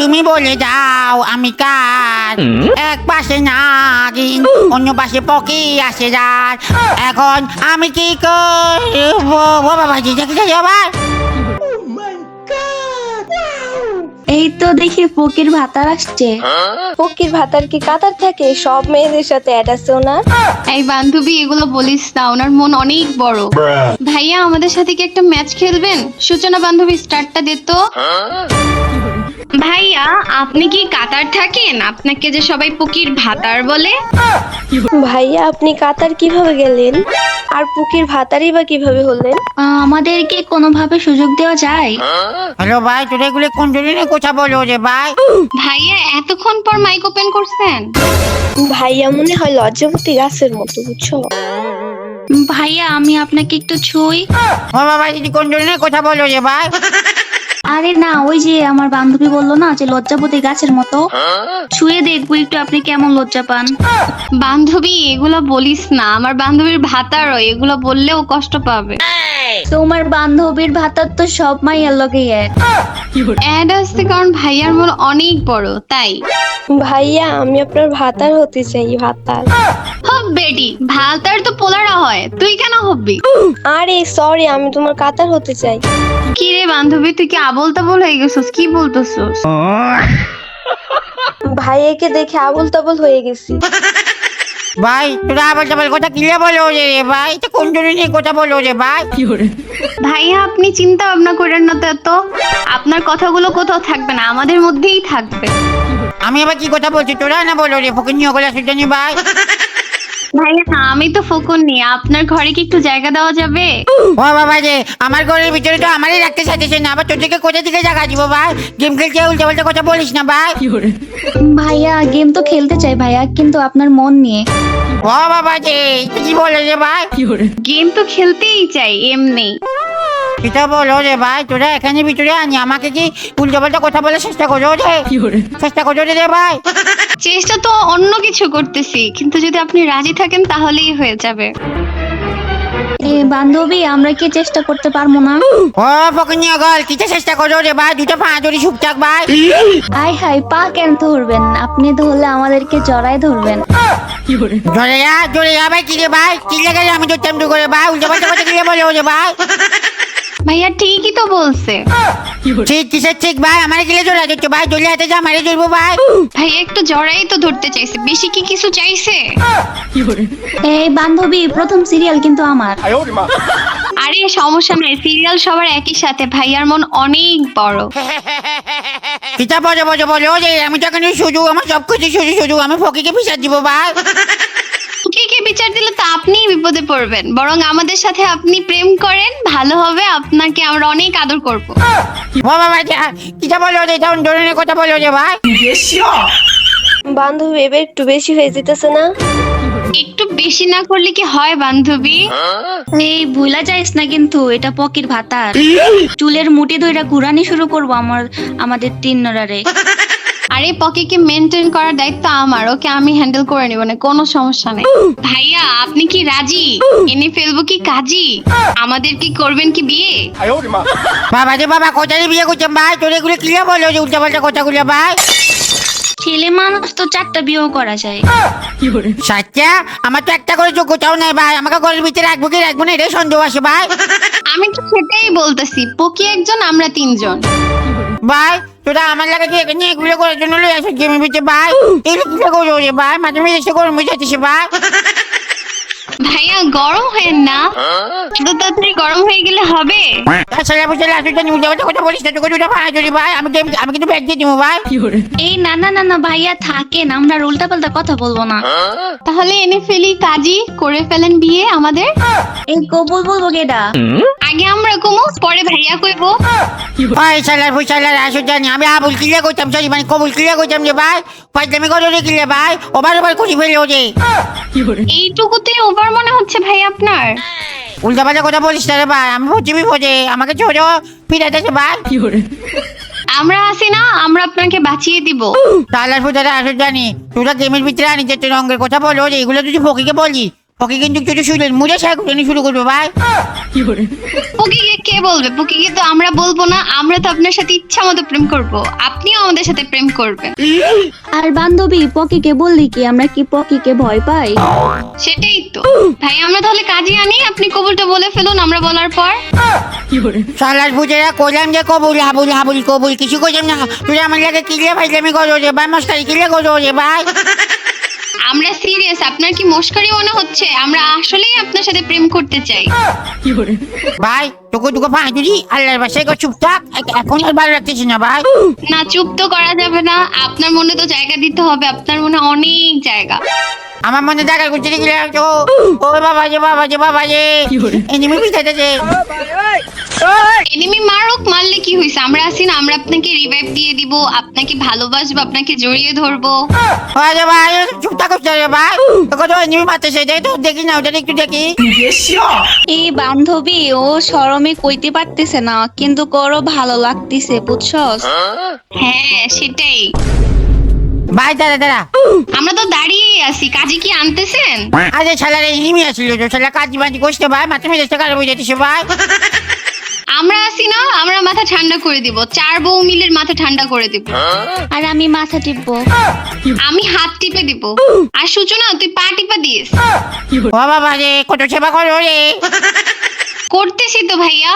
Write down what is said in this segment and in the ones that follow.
তুমি বলে যাও আমি কার? এক পাশে নাগিন অন্য পাশে পকি আসে যার। এখন আমি কি করব? বাবা আবার। এই তো দেখি ফকির ভাতার আসছে। ফকির ভাতার কি কাতার থাকে? সব মেয়েদের সাথে অ্যাড ওনার। এই বান্ধবী এগুলো বলিস না ওনার মন অনেক বড়। ভাইয়া আমাদের সাথে কি একটা ম্যাচ খেলবেন? সূচনা বান্ধবী স্টার্টটা দে তো। ভাইয়া আপনি কি কাতার থাকেন? আপনাকে যে সবাই পকির ভাতার বলে? ভাইয়া আপনি কাতার কীভাবে গেলেন? আর পুকির ভাতারই বা কীভাবে হলেন? আমাদেরকে কোনোভাবে সুযোগ দেওয়া যায়? হ্যালো ভাই তোরা এগুলো কোন জন্য কথা বলো রে ভাই? ভাইয়া এতক্ষণ পর মাইক ওপেন করছেন? ভাইয়া মনে হয় লজ্জাবতী গাছের মতো বুঝছ? ভাইয়া আমি আপনাকে একটু ছুই। ও বাবা দিদি কোন জন্য কথা বলো রে ভাই? আরে না ওই যে আমার বান্ধবী বলল না যে লজ্জাপতি গাছের মতো। ছুঁয়ে দেখব একটু আপনি কেমন লজ্জা পান। বান্ধবী এগুলো বলিস না। আমার বান্ধবীর ভাতারও এগুলো বললেও কষ্ট পাবে। তোমার বান্ধবীর ভাতার তো সব মাইয়ার লগে এক। অ্যাড আসছে কারণ ভাইয়ার মন অনেক বড় তাই। ভাইয়া আমি আপনার ভাতার হতে চাই ভাতার। হব বেটি ভাতার তো পোলারা হয় তুই কেন হবি আরে সরি আমি তোমার কাতার হতে চাই। কি রে বান্ধবী তুই কি আবল তাবল হয়ে গেছিস? কি বলতেছিস? ভাইয়াকে দেখে আবল তাবল হয়ে গেছি। ভাই তোরা আবার যাবার কথা কিলে বলো রে ভাই? এটা কোন জন্য নিয়ে কথা বলো রে ভাই? ভাইয়া আপনি চিন্তা ভাবনা করেন না তো এত। আপনার কথাগুলো কোথাও থাকবে না আমাদের মধ্যেই থাকবে। আমি আবার কি কথা বলছি? তোরা না বলো রে ফকির নিয়ে ওগুলো সুজানি ভাই। ভাইয়া না আমি তো ফোকন নি। আপনার ঘরে কি একটু জায়গা দেওয়া যাবে? ও বাবা রে আমার ঘরের ভিতরে তো আমারই রাখতে চাইতেছে না। আবার তোর থেকে কোথা থেকে জায়গা দিব ভাই? গেম খেলতে উল্টো পাল্টা কথা বলিস না ভাই। ভাইয়া গেম তো খেলতে চাই ভাইয়া কিন্তু আপনার মন নিয়ে। ও বাবা রে কি বলে রে ভাই? গেম তো খেলতেই চাই এমনি। সেটা বলো রে ভাই তোরা এখানে ভিতরে আনি আমাকে কি উল্টো পাল্টা কথা বলে চেষ্টা করো রে। চেষ্টা করো রে ভাই। চেষ্টা তো অন্য কিছু করতেছি কিন্তু যদি আপনি রাজি থাকেন তাহলেই হয়ে যাবে। এ বান্ধবী আমরা কি চেষ্টা করতে পারব না? ও গল কিসে চেষ্টা করো রে ভাই? দুটো পা ধরে চুপ থাক ভাই। আই হাই পা কেন ধরবেন? আপনি ধরলে আমাদেরকে জড়াই ধরবেন। ধরে যা ধরে যা ভাই কি রে ভাই? কি লেগে আমি তো করে ভাই? উল্টো পাল্টা কথা কিলে বলো রে ভাই? ভাইয়া ঠিকই তো বলছে। ঠিক কিসের ঠিক ভাই? আমার গিলে জোড়া দিচ্ছে ভাই হাতে যা মারে ভাই। ভাইয়া একটু জড়াই তো ধরতে চাইছে। বেশি কি কিছু চাইছে? এই বান্ধবী প্রথম সিরিয়াল কিন্তু আমার। আরে সমস্যা নেই। সিরিয়াল সবার একই সাথে। ভাইয়ার মন অনেক বড়। কিতা বলে বলে বলে ও যে আমি তো এখানে শুধু আমার সব কিছু শুধু আমি ফকিকে পিসার দিব ভাই। কে কে বিচার দিলে পড়বেন বরং আমাদের সাথে আপনি প্রেম করেন ভালো হবে আপনাকে আমরা অনেক আদর করব। বাবা যা কিতা বলো রে তখন ধরনের কথা বলো রে ভাই। বান্ধবী এবার একটু বেশি হয়ে যেতেছে না? একটু বেশি না করলে কি হয় বান্ধবী? এই ভুলা যাইস না কিন্তু এটা পকির ভাতার। চুলের মুঠি ধইরা ঘুরানি শুরু করব আমার আমাদের তিন নরারে। আরে পকেকে মেনটেন করার দায়িত্ব আমার? ওকে আমি হ্যান্ডেল করে নিব না কোনো সমস্যা নেই। ভাইয়া আপনি কি রাজি? এনে ফেলব কি কাজী? আমাদের কি করবেন কি বিয়ে? বাবা রে বাবা কোথায় বিয়ে করছেন ভাই? তোর এগুলো ক্লিয়ার বলো যে উল্টা পাল্টা কথাগুলো ভাই? ছেলে মানুষ তো চারটা বিয়েও করা যায়। সাচ্চা আমার তো একটা করে যোগ্যতাও নাই ভাই। আমাকে ঘরের ভিতরে রাখব কি রাখব না এটাই সন্দেহ আছে ভাই। আমি তো সেটাই বলতেছি পকি একজন আমরা তিনজন। ভাই তোরা আমার লাগে কি এখানে এগুলো করার জন্য লই আসো গেমের ভিতরে ভাই? এগুলো কি করো ভাই? মাঝে মাঝে এসে গরম হয়ে ভাই? ভাইয়া গরম হয়েন না? এত তাড়াতাড়ি গরম হয়ে গেলে হবে। তাছাড়া বুঝে লাস্ট জানি উল্টা পাল্টা কথা বলিস তোকে দুটো ভাড়া চলি ভাই আমি গেম আমি কিন্তু ব্যাগ দিয়ে দিব ভাই এই না না না না ভাইয়া থাকেন আমরা উল্টা পাল্টা কথা বলব না। তাহলে এনে ফেলি কাজী করে ফেলেন বিয়ে আমাদের। এই কবুল বলব কেডা আগে আমরা কমো পরে ভাইয়া কইবো ভাই আমি আবুল সরি মানে কবুল ক্লিয়ার করতাম যে ভাই পাইতামি করো কিলে ভাই ওবার ওবার খুশি ফেলে ওঠে এইটুকুতে ওভার মনে হচ্ছে ভাই আপনার? উল্টা পাল্টা কথা বলিস না রে ভাই আমি পড়ছি ভোজে আমাকে ছোট ফিরাইতেছে ভাই। আমরা আছি না আমরা আপনাকে বাঁচিয়ে দিব। তাহলে ফুই দাদা আসো জানি তোরা গেমের ভিতরে আনি যে তুই রঙের কথা বলো যে এগুলো তুই ফকিকে বলি ওকে কিন্তু ছোট শুনলেন মুড়ে সাহেব শুরু করবে ভাই। পকিকে কে বলবে? পকিকে তো আমরা বলব না আমরা তো আপনার সাথে ইচ্ছা মতো প্রেম করব। আপনিও আমাদের সাথে প্রেম করবেন। আর বান্ধবী পকিকে বললি কি আমরা কি পকিকে ভয় পাই? সেটাই তো। ভাই আমরা তাহলে কাজে আনি আপনি কবুলটা বলে ফেলুন আমরা বলার পর। সালাস বুঝেরা কইলাম যে কবুল হাবুল হাবুল কবুল কিছু কইলাম না। তুই আমার লাগে কিলে ভাইলামি করো রে ভাই মস্কারি কিলে করো রে ভাই? আমরা সিরিয়াস আপনার কি মস্কারি মনে হচ্ছে? আমরা আসলেই আপনার সাথে প্রেম করতে চাই। ভাই তোকে তোকে ভাই দিদি আল্লাহর বাসায় গো চুপ থাক। এ- এখন আর ভালো লাগতেছি না ভাই। না চুপ তো করা যাবে না। আপনার মনে তো জায়গা দিতে হবে। আপনার মনে অনেক জায়গা। আমার মনে দেখা করতে গেলে তো ও বাবা যে বাবা যে বাবা যে এনিমি পিছাইতেছে এনিমি মারুক মারলে কি হয়েছে আমরা আছি না আমরা আপনাকে রিভাইভ দিয়ে দিব আপনাকে ভালোবাসবো আপনাকে জড়িয়ে ধরবো। আরে ভাই চুপ থাক রে ভাই। তোকে তো এনিমি মারতেছে দে তো দেখি না ওটা একটু দেখি। এই বান্ধবী ও শরমে কইতে পারতেছে না কিন্তু করো ভালো লাগতেছে বুঝছস? হ্যাঁ সেটাই। ভাই দাঁড়া দাঁড়া। আমরা তো দাঁড়িয়েই আছি কাজে কি আনতেছেন? আরে শালার এনিমি আসছিল তো শালা কাজ বাজি করতে ভাই মাথা মেরেছে কারও বুঝাইতেছে ভাই। আমরা আছি না আমরা মাথা ঠান্ডা করে দিব চার বউ মিলের মাথা ঠান্ডা করে দিব। আর আমি মাথা টিপবো। আমি হাত টিপে দিব। আর সূচনা তুই পা টিপে দিস। ও বাবা রে কত সেবা করো রে। করতেছি তো ভাইয়া।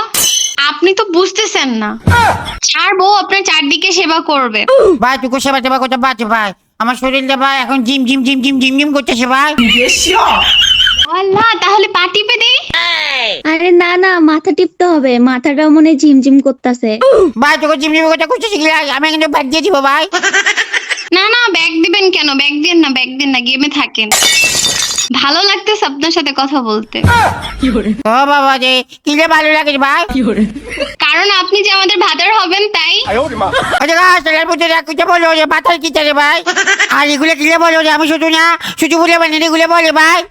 আপনি তো বুঝতেছেন না। চার বউ আপনার চারদিকে সেবা করবে। ভাই তুই সেবা টেবা করতে পারছে ভাই? আমার শরীরটা ভাই এখন gym gym gym gym gym gym করতেছে ভাই। আল্লাহ তাহলে পা টিপে দেই আরে না না মাথা টিপতে হবে। মাথাটা মনে হয় ঝিমঝিম করতেছে। ভাই তোকে জিম জিম করতে করতেছি আমি কিন্তু ব্যাগ দিয়ে দিব ভাই। না না ব্যাগ দিবেন কেন? ব্যাগ দিন না ব্যাগ দিন না গেমে থাকেন। ভালো লাগতেছে আপনার সাথে কথা বলতে। ও বাবা যে কি যে ভালো লাগে ভাই? কারণ আপনি যে আমাদের ভাতার হবেন তাই? রাখতে বলো যে পাতার কি রে ভাই? আর এগুলো কি রে বলো যে আমি শুধু না শুধু বলে বানিয়ে এগুলো বলে ভাই?